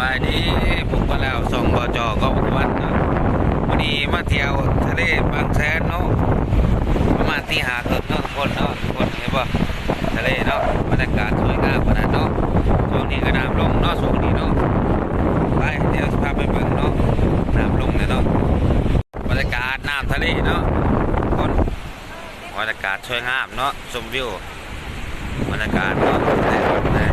บายดีผมมาแล้วส่งบอจอก็วันวันนี้มาเที่ยวทะเลบางแสนเนาะประมาณที่หาเกิดเนาะคนเนาะคนเห็นป่ะทะเลเนาะบรรยากาศสวยงามขนาดเนาะช่วงนี้ก็น้ำลงเนาะช่วงนี้เนาะไปเดี๋ยวพาไปเบิ่งเนาะน้ำลงเลยเนาะบรรยากาศน้ำทะเลเนาะคนบรรยากาศสวยงามเนาะชมวิวบรรยากาศเนาะนะ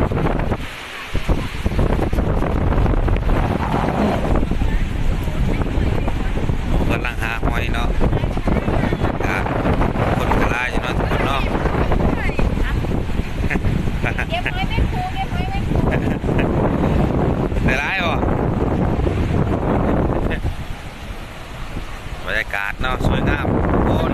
ผมกำ ลังหาหอยเนาะหาคนกระลายอยู่เนาะทุกคนเนาะเก็บไว้ไม่ครูเก็บไว้ไม่ครูได้ร้ายบ่บรรยากาศเนาะสวยงามโอน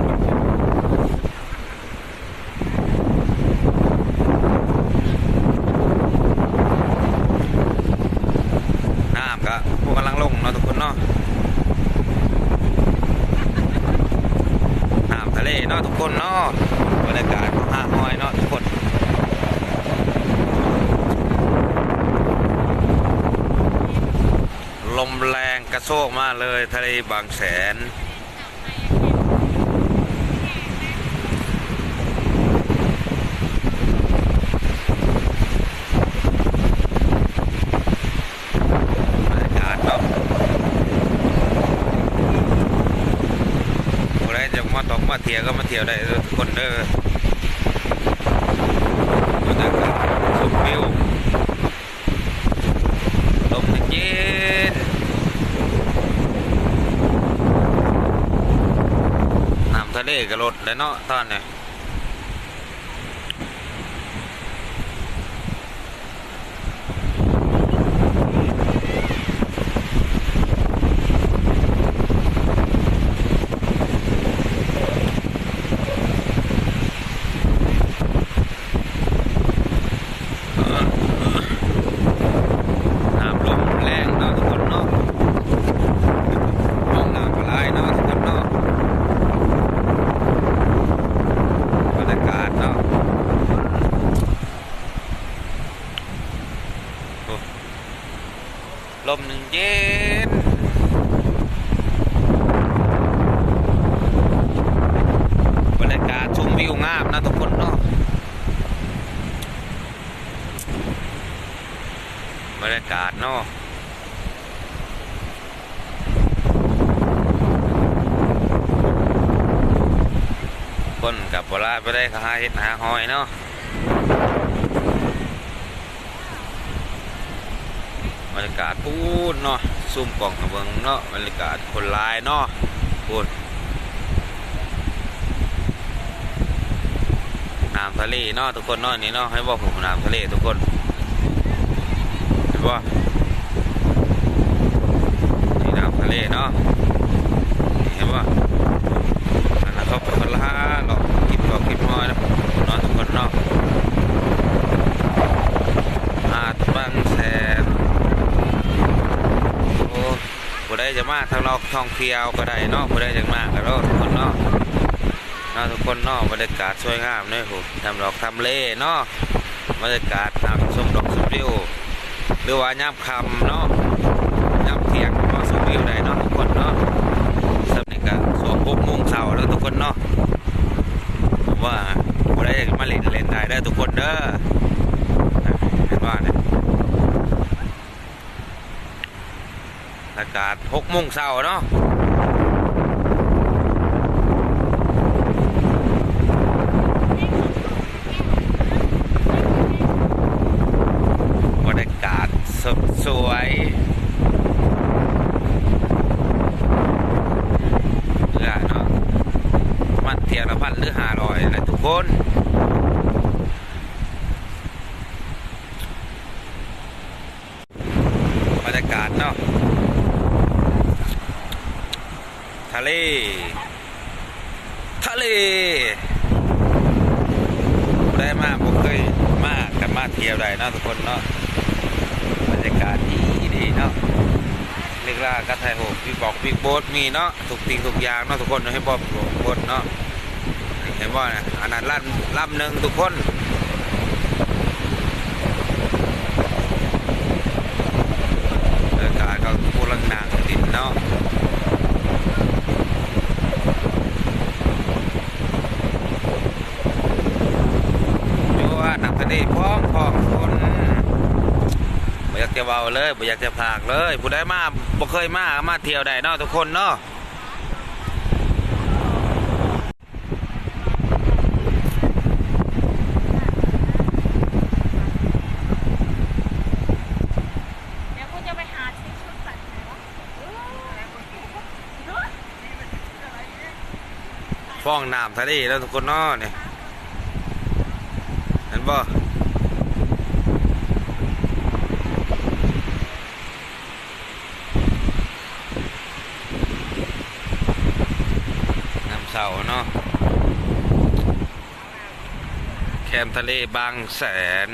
น้ำก็พวกกำลังลงเนาะทุกคนเนาะ นาะทุกคนเนาะบรรยากาศของหาดหอยเนาะทุกคนลมแรงกระโชกมากเลยทะเลบางแสนบรรยากาศเนาะ ผู้ใดจะ มาเที่ยวก็มาเที่ยวได้เด้อทุกคนเด้อบรรยากาศชมวิวลมเย็นน้ำทะเลก็ลดแล้วเนาะตอนนี้น้ำลมแรงเนาะทุกคนเนาะลมน้ำปลายเนาะทุกคนเนาะบรรยากาศเนาะโอ้ ลมหนึ่งเย็นบรรยากาศชมวิวงามนะทุกคนเนาะบรรยากาศเนาะคนกับโบราณไปได้ก็หาเห็ดหาหอยเนาะบ รยากาศพูดเนาะซุ่มกล่องกับเบิงเนาะบรรยากาศคนลายเนาะพูดน้ำทะเลเนาะทุกคนเนาะนี่เนาะให้บอกผมน้ำทะเลทุกคนเห็นปะนี่น้ำทะเลเนาะนี่เห็นป่ะอันนั้นเขาเป็นคนละหรอกกินก็กินน้อยนะเนาะทุกคนเนาะหาดบางแสนโอ้ผู้ใดจะ มาทางนอกท่องเที่ยวก็ได้นาะผู้ใดจะมากก็เนาะทุกคนเนาะเนาะทุกคนเนาะบรรยากาศสวยงามเนี่ยโหทำดอกทำเลเนาะบรรยากาศทำชมดอกชมวิวหรือว่าย่ำคำเนาะย่ำเที่ยงก็สูวิวได้เนาะทุกคนเนาะสำนึกกันสวมปุ๊บมุงเสาแล้วทุกคนเนาะผมว่าบ่ได้มาเล่นเล่นได้เด้อทุกคนเด้อเห็นว่าเนี่ย อากาศหกโมงเช้าเนาะบรรยากาศสดสวยเรือเนาะมันเที่ยวละพันหรือห้าร้อยนะทุกคน บรรยากาศเนาะทะ เล ทะเล ได้มากผมเคยมากันมาเที่ยวได้นะทุกคนเนาะ บรรยากาศดีดีเนาะเรียกล่ากระไทยโหกพี่บอกพี่โบ๊ทมีเนาะทุกสิ่งทุกยางเนาะทุกคนให้บอกโบ๊ทเนาะ เห็นว่านะอันนั้นลำลำหนึ่งทุกคน จะเบาเลยบ่อยากจะพากเลยผู้ใดมาบ่เคยมากมาเที่ยวได้เนาะทุกคนเนาะเดี๋ยวกูจะไปหาชุดใส่ไหนวะฟ้องน้ำทะเลแล้วทุกคนเนาะเนี่ยเห็นบ่น้ำเสาเนาะแค มทะเลบางแสน